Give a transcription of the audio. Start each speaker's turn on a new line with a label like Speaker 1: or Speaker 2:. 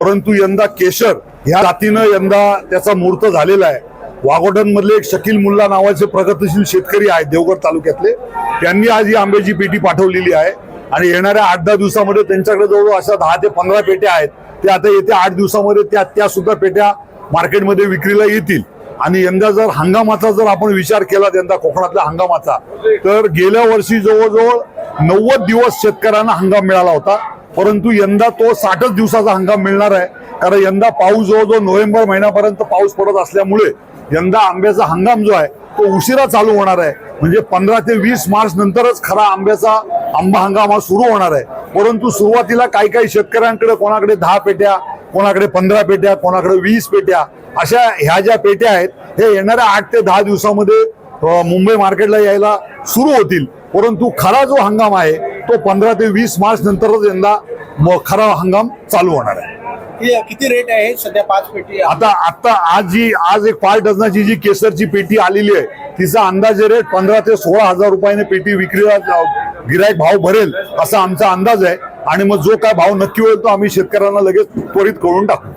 Speaker 1: परंतु यंदा केशर ह्या जातीनं यंदा त्याचा मुहूर्त झालेला आहे. वाघोटन मधले एक शकील मुल्ला नावाचे प्रगतीशील शेतकरी आहेत देवगड तालुक्यातले. त्यांनी आज ही आंब्याची पेटी पाठवलेली आहे. आणि येणाऱ्या आठ दहा दिवसामध्ये त्यांच्याकडे जवळ अशा दहा ते पंधरा पेट्या आहेत. ते आता येत्या आठ दिवसामध्ये त्या त्या सुद्धा पेट्या मार्केटमध्ये विक्रीला येतील. आणि यंदा जर हंगामाचा जर आपण विचार केला यंदा कोकणातल्या हंगामाचा तर गेल्या वर्षी जवळजवळ नव्वद दिवस शेतकऱ्यांना हंगाम मिळाला होता. परंतु यंदा तो साठच दिवसाचा हंगाम मिळणार आहे. कारण यंदा पाऊस जवळजवळ नोव्हेंबर महिन्यापर्यंत पाऊस पडत असल्यामुळे यंदा आंब्याचा हंगाम जो आहे तो उशिरा चालू होणार आहे. म्हणजे पंधरा ते वीस मार्च नंतरच खरा आंब्याचा आंबा हंगाम हा सुरू होणार आहे. परंतु सुरुवातीला काही काही शेतकऱ्यांकडे कोणाकडे दहा पेट्या कोणाकडे पंधरा पेट्या कोणाकडे वीस पेट्या अशा ह्या ज्या पेट्या आहेत हे येणाऱ्या आठ ते दहा दिवसामध्ये मुंबई मार्केटला यायला सुरू होतील. परंतु खरा जो हंगाम आहे तो पंधरा ते वीस मार्च नंतरच यंदा खरा हंगाम चालू होणार आहे.
Speaker 2: किती रेट आहे सध्या पाच पेटी?
Speaker 1: आता आता आज जी आज एक पाच डझनाची जी केसरची पेटी आलेली आहे तिचा अंदाजे रेट पंधरा ते सोळा हजार रुपयाने पेटी विक्रीला गिरायक भाव भरेल असा आमचा अंदाज आहे. आणि मग जो काय भाव नक्की होईल तो आम्ही शेतकऱ्यांना लगेच त्वरित कळून टाकू.